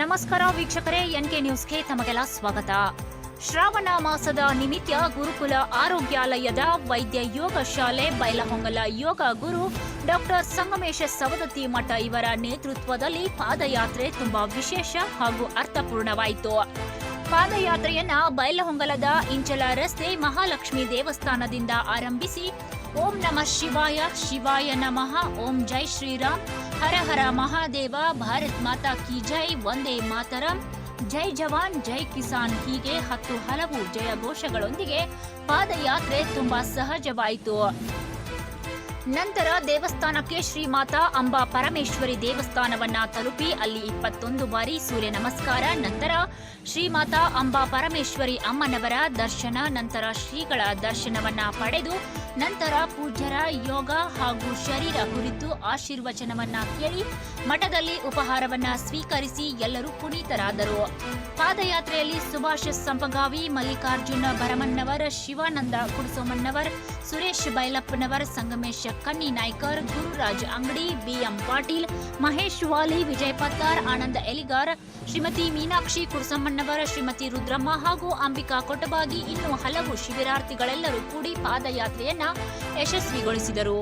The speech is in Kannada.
ನಮಸ್ಕಾರ ವೀಕ್ಷಕರೇ, ಎನ್ಕೆ ನ್ಯೂಸ್ಗೆ ತಮಗೆಲ್ಲ ಸ್ವಾಗತ. ಶ್ರಾವಣ ಮಾಸದ ನಿಮಿತ್ತ ಗುರುಕುಲ ಆರೋಗ್ಯಾಲಯದ ವೈದ್ಯ ಯೋಗ ಶಾಲೆ ಬೈಲಹೊಂಗಲ ಯೋಗ ಗುರು ಡಾಕ್ಟರ್ ಸಂಗಮೇಶ ಸವದತ್ತಿ ಮಠ ಇವರ ನೇತೃತ್ವದಲ್ಲಿ ಪಾದಯಾತ್ರೆ ತುಂಬಾ ವಿಶೇಷ ಹಾಗೂ ಅರ್ಥಪೂರ್ಣವಾಯಿತು. ಪಾದಯಾತ್ರೆಯನ್ನ ಬೈಲಹೊಂಗಲದ ಇಂಚಲ ರಸ್ತೆ ಮಹಾಲಕ್ಷ್ಮಿ ದೇವಸ್ಥಾನದಿಂದ ಆರಂಭಿಸಿ ಓಂ ನಮಃ ಶಿವಾಯ ಶಿವಾಯ ನಮಃ, ಓಂ ಜೈ ಶ್ರೀರಾಮ್. ಹರ ಹರ ಮಹಾದೇವ, ಭಾರತ್ ಮಾತಾ ಕಿ ಜೈ, ವಂದೇ ಮಾತರಂ. ಜೈ ಜವಾನ್, ಜೈ ಕಿಸಾನ್, ಹೀಗೆ ಹತ್ತು ಹಲವು ಜಯ ಘೋಷಗಳೊಂದಿಗೆ ಪಾದಯಾತ್ರೆ ತುಂಬಾ ಸಹಜವಾಯಿತು. ನಂತರ ದೇವಸ್ಥಾನಕ್ಕೆ ಶ್ರೀಮಾತಾ ಅಂಬಾ ಪರಮೇಶ್ವರಿ ದೇವಸ್ಥಾನವನ್ನ ತಲುಪಿ ಅಲ್ಲಿ ಇಪ್ಪತ್ತೊಂದು ಬಾರಿ ಸೂರ್ಯ ನಮಸ್ಕಾರ, ನಂತರ ಶ್ರೀಮಾತಾ ಅಂಬಾ ಪರಮೇಶ್ವರಿ ಅಮ್ಮನವರ ದರ್ಶನ, ನಂತರ ಶ್ರೀಗಳ ದರ್ಶನವನ್ನ ಪಡೆದು ನಂತರ ಪೂಜ್ಯರ ಯೋಗ ಹಾಗೂ ಶರೀರ ಕುರಿತು ಆಶೀರ್ವಚನವನ್ನ ಕೇಳಿ ಮಠದಲ್ಲಿ ಉಪಹಾರವನ್ನ ಸ್ವೀಕರಿಸಿ ಎಲ್ಲರೂ ಪುನೀತರಾದರು. ಪಾದಯಾತ್ರೆಯಲ್ಲಿ ಸುಭಾಷ್ ಸಂಪಗಾವಿ, ಮಲ್ಲಿಕಾರ್ಜುನ ಭರಮಣ್ಣವರ್, ಶಿವಾನಂದ ಕುಡಸೋಮಣ್ಣವರ್, ಸುರೇಶ್ ಬೈಲಪ್ಪನವರ್, ಸಂಗಮೇಶ್ ಕನ್ನಿ ನಾಯ್ಕರ್ ಗುರುರಾಜ್ ಅಂಗಡಿ, ಬಿಎಂ ಪಾಟೀಲ್, ಮಹೇಶ್ ವಾಲಿ, ವಿಜಯ್ ಪತ್ತಾರ್, ಆನಂದ ಎಲಿಗಾರ್, ಶ್ರೀಮತಿ ಮೀನಾಕ್ಷಿ ಕುಡಸಮ್ಮಣ್ಣವರ ಶ್ರೀಮತಿ ರುದ್ರಮ್ಮ ಹಾಗೂ ಅಂಬಿಕಾ ಕೊಟಬಾಗಿ ಇನ್ನು ಹಲವು ಶಿಬಿರಾರ್ಥಿಗಳೆಲ್ಲರೂ ಕೂಡಿ ಪಾದಯಾತ್ರೆಯನ್ನ ಯಶಸ್ವಿಗೊಳಿಸಿದರು.